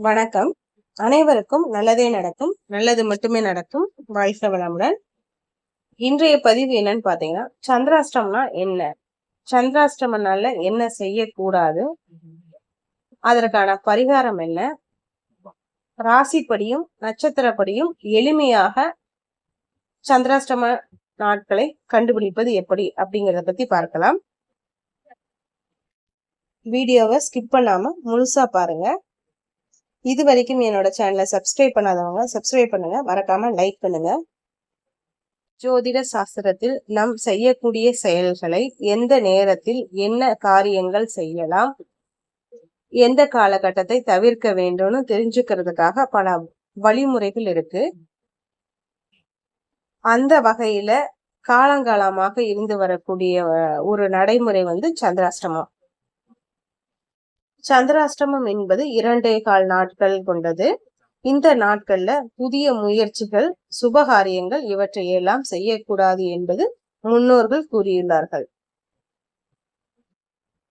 வணக்கம். அனைவருக்கும் நல்லதே நடக்கும். நல்லது மட்டுமே நடக்கும். வாழ்க வளமுடன் இன்றைய பதிவு என்னன்னு பாத்தீங்கன்னா சந்திராஷ்டம்னா என்ன? சந்திராஷ்டமனால என்ன செய்யக்கூடாது? அதற்கான பரிகாரம் என்ன? ராசிப்படியும் நட்சத்திரப்படியும் எளிமையாக சந்திராஷ்டம நாட்களை கண்டுபிடிப்பது எப்படி அப்படிங்கறத பத்தி பார்க்கலாம். வீடியோவை ஸ்கிப் பண்ணாம முழுசா பாருங்க. இது வரைக்கும் என்னோட சேனலை சப்ஸ்கிரைப் பண்ணாதவங்க சப்ஸ்கிரைப் பண்ணுங்க. மறக்காம லைக் பண்ணுங்க. ஜோதிட சாஸ்திரத்தில் நம் செய்யக்கூடிய செயல்களை எந்த நேரத்தில் என்ன காரியங்கள் செய்யலாம் எந்த காலகட்டத்தை தவிர்க்க வேண்டும்னு தெரிஞ்சுக்கிறதுக்காக பல வழிமுறைகள் இருக்கு. அந்த வகையில காலங்காலமாக இருந்து வரக்கூடிய ஒரு நடைமுறை வந்து சந்திராஷ்டமம். சந்திராஷ்டமம் என்பது இரண்டே கால் நாட்கள் கொண்டது. இந்த நாட்கள்ல புதிய முயற்சிகள் சுபகாரியங்கள் இவற்றை எல்லாம் செய்யக்கூடாது என்பது முன்னோர்கள் கூறியுள்ளார்கள்.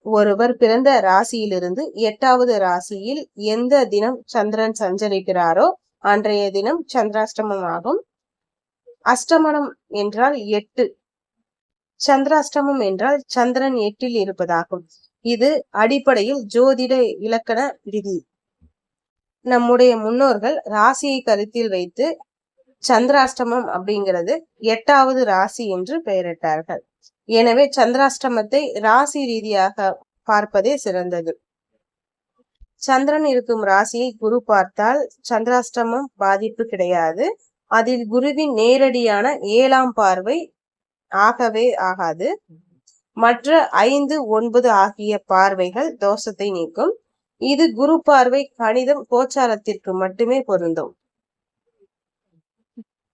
ஒருவர் பிறந்த ராசியிலிருந்து எட்டாவது ராசியில் எந்த தினம் சந்திரன் சஞ்சரிக்கிறாரோ அன்றைய தினம் சந்திராஷ்டமம் ஆகும். அஷ்டமனம் என்றால் எட்டு. சந்திராஷ்டமம் என்றால் சந்திரன் எட்டில் இருப்பதாகும். இது அடிப்படையில் ஜோதிட இலக்கண விதி. நம்முடைய முன்னோர்கள் ராசியை கருத்தில் வைத்து சந்திராஷ்டமம் அப்படிங்கிறது எட்டாவது ராசி என்று பெயரிட்டார்கள். எனவே சந்திராஷ்டமத்தை ராசி ரீதியாக பார்ப்பதே சிறந்தது. சந்திரன் இருக்கும் ராசியை குரு பார்த்தால் சந்திராஷ்டமம் பாதிப்பு கிடையாது. அதில் குருவின் நேரடியான ஏழாம் பார்வை ஆகவே ஆகாது. மற்ற ஐந்து ஒன்பது ஆகிய பார்வைகள் தோஷத்தை நீக்கும். இது குரு பார்வை கணிதம் கோச்சாரத்திற்கு மட்டுமே பொருந்தும்.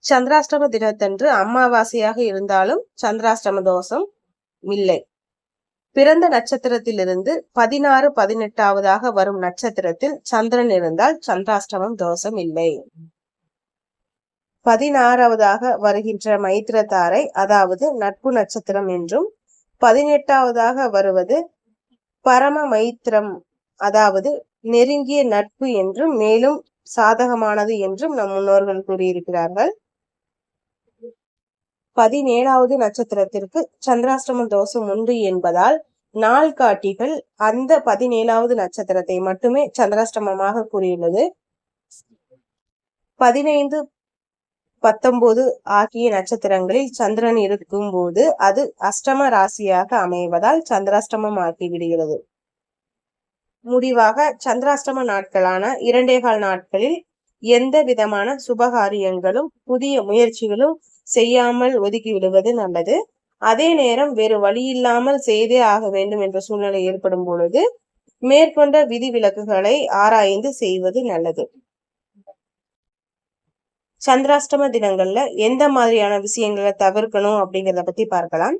சந்திராஷ்டம தினத்தன்று அமாவாசையாக இருந்தாலும் சந்திராஷ்டம தோஷம் இல்லை. பிறந்த நட்சத்திரத்திலிருந்து பதினாறு பதினெட்டாவதாக வரும் நட்சத்திரத்தில் சந்திரன் இருந்தால் சந்திராஷ்டமம் தோஷம் இல்லை. பதினாறாவதாக வருகின்ற மைத்திரத்தாரை அதாவது நட்பு நட்சத்திரம் என்றும் பதினெட்டாவதாக வருவது பரம மைத்திரம் அதாவது நெருங்கிய நட்பு என்றும் மேலும் சாதகமானது என்றும் நம் முன்னோர்கள் கூறியிருக்கிறார்கள். பதினேழாவது நட்சத்திரத்திற்கு சந்திராஷ்டம தோஷம் உண்டு என்பதால் நாள் காட்டிகள் அந்த பதினேழாவது நட்சத்திரத்தை மட்டுமே சந்திராஷ்டமமாக கூறியுள்ளது. பதினைந்து பத்தொன்பது ஆகிய நட்சத்திரங்களில் சந்திரன் இருக்கும் போது அது அஷ்டம ராசியாக அமைவதால் சந்திராஷ்டமம் ஆக்கி விடுகிறது முடிவாக சந்திராஷ்டம நாட்களான இரண்டே கால் நாட்களில் எந்த விதமான சுபகாரியங்களும் புதிய முயற்சிகளும் செய்யாமல் ஒதுக்கி விடுவது நல்லது. அதே நேரம் வேறு வழியில்லாமல் செய்தே ஆக வேண்டும் என்ற சூழ்நிலை ஏற்படும் பொழுது மேற்கொண்ட விதிவிலக்குகளை ஆராய்ந்து செய்வது நல்லது. சந்திராஷ்டம தினங்கள்ல எந்த மாதிரியான விஷயங்களை தவிர்க்கணும் அப்படிங்கிறத பத்தி பார்க்கலாம்.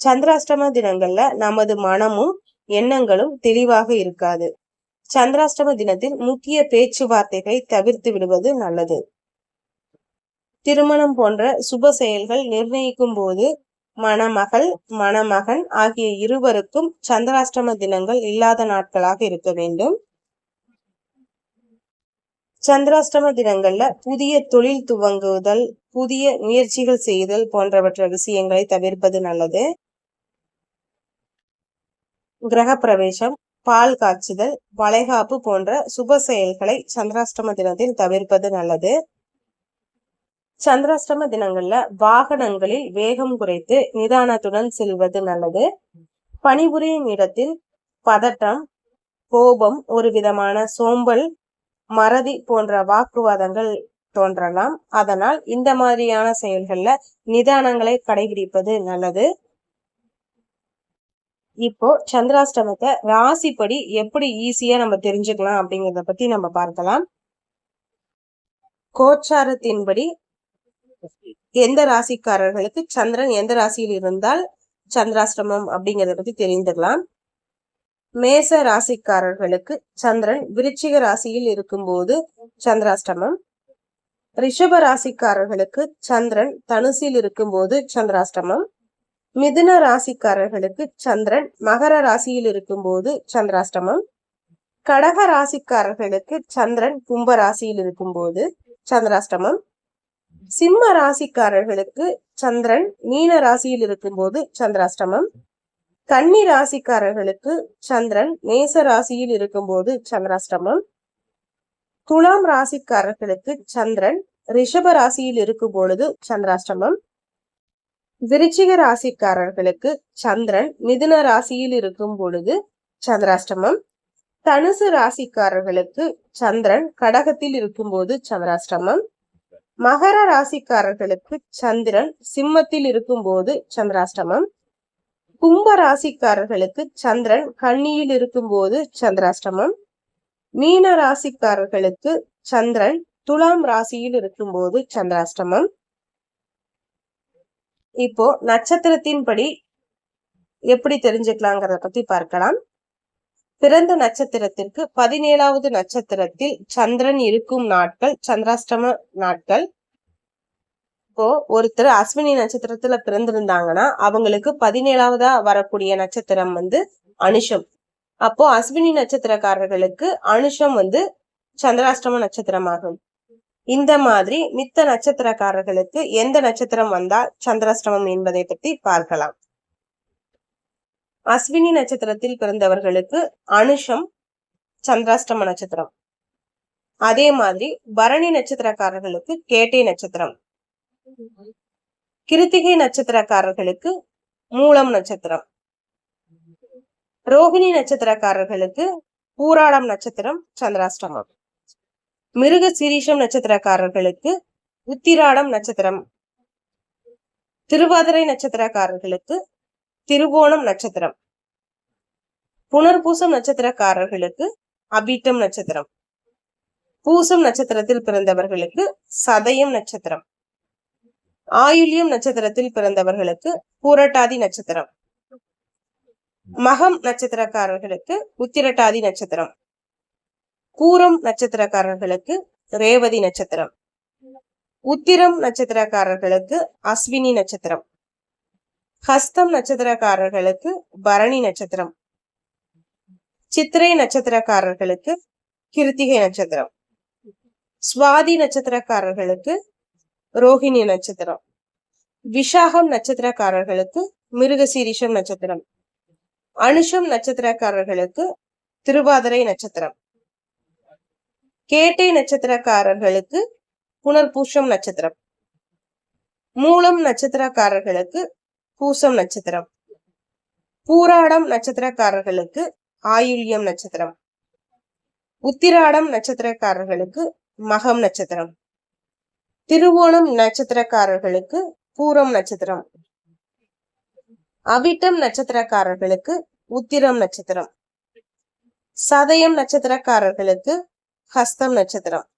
சந்திராஷ்டம தினங்கள்ல நமது மனமும் எண்ணங்களும் தெளிவாக இருக்காது. சந்திராஷ்டம தினத்தில் முக்கிய பேச்சுவார்த்தைகளை தவிர்த்து விடுவது நல்லது. திருமணம் போன்ற சுப செயல்கள் நிர்ணயிக்கும் போது மணமகள் மணமகன் ஆகிய இருவருக்கும் சந்திராஷ்டம தினங்கள் இல்லாத நாட்களாக இருக்க வேண்டும். சந்திராஷ்டம தினங்கள்ல புதிய தொழில் துவங்குதல் புதிய முயற்சிகள் செய்தல் போன்றவற்ற விஷயங்களை தவிர்ப்பது நல்லது. கிரக பிரவேசம் பால் காய்ச்சுதல் வளைகாப்பு போன்ற சுப செயல்களை சந்திராஷ்டம தினத்தில் தவிர்ப்பது நல்லது. சந்திராஷ்டம தினங்கள்ல வாகனங்களில் வேகம் குறைத்து நிதானத்துடன் செல்வது நல்லது. பணிபுரியும் இடத்தில் பதட்டம் கோபம் ஒரு விதமான சோம்பல் மறதி போன்ற வாக்குவாதங்கள் தோன்றலாம். அதனால் இந்த மாதிரியான செயல்கள்ல நிதானங்களை கடைபிடிப்பது நல்லது. இப்போ சந்திராஷ்டமத்தை ராசிப்படி எப்படி ஈஸியா நம்ம தெரிஞ்சுக்கலாம் அப்படிங்கிறத பத்தி நம்ம பார்க்கலாம். கோச்சாரத்தின்படி எந்த ராசிக்காரர்களுக்கு சந்திரன் எந்த ராசியில் இருந்தால் சந்திராஷ்டமம் அப்படிங்கிறத பத்தி தெரிந்துக்கலாம். மேச ராசிக்காரர்களுக்கு சந்திரன் விருச்சிக ராசியில் இருக்கும்போது சந்திராஷ்டமம். ரிஷப ராசிக்காரர்களுக்கு சந்திரன் தனுசில் இருக்கும்போது சந்திராஷ்டமம். மிதுன ராசிக்காரர்களுக்கு சந்திரன் மகர ராசியில் இருக்கும்போது சந்திராஷ்டமம். கடக ராசிக்காரர்களுக்கு சந்திரன் கும்ப ராசியில் இருக்கும்போது சந்திராஷ்டமம். சிம்ம ராசிக்காரர்களுக்கு சந்திரன் மீன ராசியில் இருக்கும்போது சந்திராஷ்டமம். கன்னி ராசிக்காரர்களுக்கு சந்திரன் மேச ராசியில் இருக்கும்போது சந்திராஷ்டமம். துலாம் ராசிக்காரர்களுக்கு சந்திரன் ரிஷப ராசியில் இருக்கும் பொழுது சந்திராஷ்டமம். விருச்சிக ராசிக்காரர்களுக்கு சந்திரன் மிதுன ராசியில் இருக்கும் பொழுது சந்திராஷ்டமம். தனுசு ராசிக்காரர்களுக்கு சந்திரன் கடகத்தில் இருக்கும்போது சந்திராஷ்டமம். மகர ராசிக்காரர்களுக்கு சந்திரன் சிம்மத்தில் இருக்கும்போது சந்திராஷ்டமம். கும்ப ராசிக்காரர்களுக்கு சந்திரன் கன்னியில் இருக்கும்போது சந்திராஷ்டமம். மீன ராசிக்காரர்களுக்கு சந்திரன் துலாம் ராசியில் இருக்கும்போது சந்திராஷ்டமம். இப்போ நட்சத்திரத்தின்படி எப்படி தெரிஞ்சுக்கலாங்கிறத பத்தி பார்க்கலாம். பிறந்த நட்சத்திரத்திற்கு பதினேழாவது நட்சத்திரத்தில் சந்திரன் இருக்கும் நாட்கள் சந்திராஷ்டம நாட்கள். இப்போ ஒருத்தர் அஸ்வினி நட்சத்திரத்துல பிறந்திருந்தாங்கன்னா அவங்களுக்கு பதினேழாவதா வரக்கூடிய நட்சத்திரம் வந்து அனுஷம். அப்போ அஸ்வினி நட்சத்திரக்காரர்களுக்கு அனுஷம் வந்து சந்திராஷ்டம நட்சத்திரமாகும். இந்த மாதிரி மித்த நட்சத்திரக்காரர்களுக்கு எந்த நட்சத்திரம் வந்தால் சந்திராஷ்டமம் என்பதை பத்தி பார்க்கலாம். அஸ்வினி நட்சத்திரத்தில் பிறந்தவர்களுக்கு அனுஷம் சந்திராஷ்டம நட்சத்திரம். அதே மாதிரி பரணி நட்சத்திரக்காரர்களுக்கு கேட்டை நட்சத்திரம். கிருத்திகை நட்சத்திரக்காரர்களுக்கு மூலம் நட்சத்திரம். ரோகிணி நட்சத்திரக்காரர்களுக்கு பூராடம் நட்சத்திரம் சந்திராஷ்டமம். மிருக சிரீஷம் நட்சத்திரக்காரர்களுக்கு உத்திராடம் நட்சத்திரம். திருவாதிரை நட்சத்திரக்காரர்களுக்கு திருவோணம் நட்சத்திரம். புனர்பூசம் நட்சத்திரக்காரர்களுக்கு அபிட்டம் நட்சத்திரம். பூசம் நட்சத்திரத்தில் பிறந்தவர்களுக்கு சதயம் நட்சத்திரம். ஆயுள்யம் நட்சத்திரத்தில் பிறந்தவர்களுக்கு பூரட்டாதி நட்சத்திரம். மகம் நட்சத்திரக்காரர்களுக்கு உத்திரட்டாதி நட்சத்திரம். பூரம் நட்சத்திரக்காரர்களுக்கு ரேவதி நட்சத்திரம். உத்திரம் நட்சத்திரக்காரர்களுக்கு அஸ்வினி நட்சத்திரம். ஹஸ்தம் நட்சத்திரக்காரர்களுக்கு பரணி நட்சத்திரம். சித்திரை நட்சத்திரக்காரர்களுக்கு கிருத்திகை நட்சத்திரம். சுவாதி நட்சத்திரக்காரர்களுக்கு ரோஹிணி நட்சத்திரம். விஷாகம் நட்சத்திரக்காரர்களுக்கு மிருகசீரிஷம் நட்சத்திரம். அனுஷம் நட்சத்திரக்காரர்களுக்கு திருவாதிரை நட்சத்திரம். கேட்டை நட்சத்திரக்காரர்களுக்கு புனர்பூஷம் நட்சத்திரம். மூலம் நட்சத்திரக்காரர்களுக்கு பூசம் நட்சத்திரம். பூராடம் நட்சத்திரக்காரர்களுக்கு ஆயுள்யம் நட்சத்திரம். உத்திராடம் நட்சத்திரக்காரர்களுக்கு மகம் நட்சத்திரம். திருவோணம் நட்சத்திரக்காரர்களுக்கு பூரம் நட்சத்திரம். அவிட்டம் நட்சத்திரக்காரர்களுக்கு உத்திரம் நட்சத்திரம். சதயம் நட்சத்திரக்காரர்களுக்கு ஹஸ்தம் நட்சத்திரம்.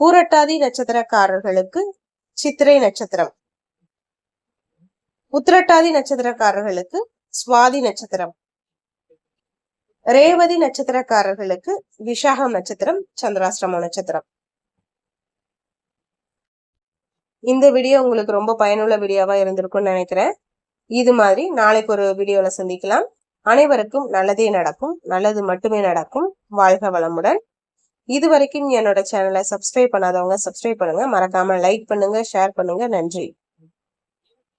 பூரட்டாதி நட்சத்திரக்காரர்களுக்கு சித்திரை நட்சத்திரம். உத்திரட்டாதி நட்சத்திரக்காரர்களுக்கு சுவாதி நட்சத்திரம். ரேவதி நட்சத்திரக்காரர்களுக்கு விஷாகம் நட்சத்திரம் சந்திராசிரம நட்சத்திரம். இந்த வீடியோ உங்களுக்கு ரொம்ப பயனுள்ள வீடியோவாக இருந்திருக்கும்னு நினைக்கிறேன். இது மாதிரி நாளைக்கு ஒரு வீடியோவில் சந்திக்கலாம். அனைவருக்கும் நல்லதே நடக்கும். நல்லது மட்டுமே நடக்கும். வாழ்க வளமுடன். இது வரைக்கும் என்னோட சேனலை சப்ஸ்கிரைப் பண்ணாதவங்க சப்ஸ்கிரைப் பண்ணுங்க. மறக்காம லைக் பண்ணுங்க ஷேர் பண்ணுங்க. நன்றி.